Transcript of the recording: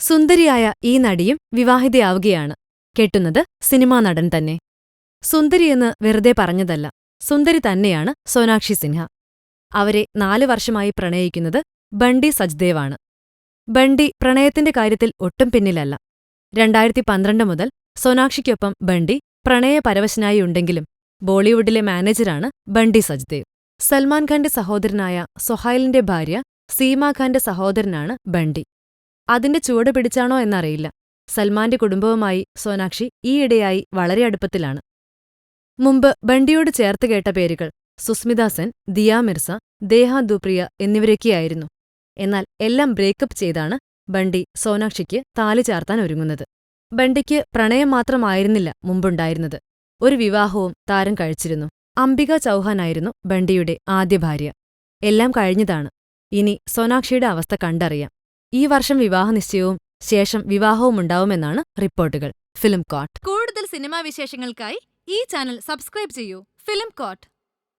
സുന്ദരിയായ ഈ നടിയും വിവാഹിതയാവുകയാണ്. കെട്ടുന്നത് സിനിമാ നടൻ തന്നെ. സുന്ദരിയെന്ന് വെറുതെ പറഞ്ഞതല്ല. സുന്ദരി തന്നെയാണ് സോനാക്ഷി സിൻഹ. അവരെ നാല് വർഷമായി പ്രണയിക്കുന്നത് ബണ്ടി സജ്ദേവാണ്. ബണ്ടി പ്രണയത്തിന്റെ കാര്യത്തിൽ ഒട്ടും പിന്നിലല്ല. രണ്ടായിരത്തി പന്ത്രണ്ട് മുതൽ സോനാക്ഷിക്കൊപ്പം ബണ്ടി പ്രണയപരവശനായി ഉണ്ടെങ്കിലും ബോളിവുഡിലെ മാനേജരാണ് ബണ്ടി സജ്ദേവ്. സൽമാൻ ഖാന്റെ സഹോദരനായ സൊഹൈലിന്റെ ഭാര്യ സീമ ഖാന്റെ സഹോദരനാണ് ബണ്ടി. അതിന്റെ ചുവട് പിടിച്ചാണോ എന്നറിയില്ല. സൽമാന്റെ കുടുംബവുമായി സോനാക്ഷി ഈയിടെയായി വളരെ അടുപ്പത്തിലാണ്. മുമ്പ് ബണ്ടിയോട് ചേർത്ത് കേട്ട പേരുകൾ സുസ്മിത സെൻ ദിയാ മിർസ ദേഹ ദുപ്രിയ എന്നിവരൊക്കെയായിരുന്നു. എന്നാൽ എല്ലാം ബ്രേക്കപ്പ് ചെയ്താണ് ബണ്ടി സോനാക്ഷിക്ക് താലി ചാർത്താൻ ഒരുങ്ങുന്നത്. ബണ്ടിക്ക് പ്രണയം മാത്രമായിരുന്നില്ല മുമ്പുണ്ടായിരുന്നത്. ഒരു വിവാഹവും താരം കഴിച്ചിരുന്നു. അംബിക ചൗഹാനായിരുന്നു ബണ്ടിയുടെ ആദ്യ ഭാര്യ. എല്ലാം കഴിഞ്ഞതാണ്. ഇനി സോനാക്ഷിയുടെ അവസ്ഥ കണ്ടറിയാം. ഈ വർഷം വിവാഹനിശ്ചയവും ശേഷം വിവാഹവും ഉണ്ടാവുമെന്നാണ് റിപ്പോർട്ടുകൾ. Film court. കൂടുതൽ സിനിമാ വിശേഷങ്ങൾക്കായി ഈ ചാനൽ സബ്സ്ക്രൈബ് ചെയ്യൂ. Film court.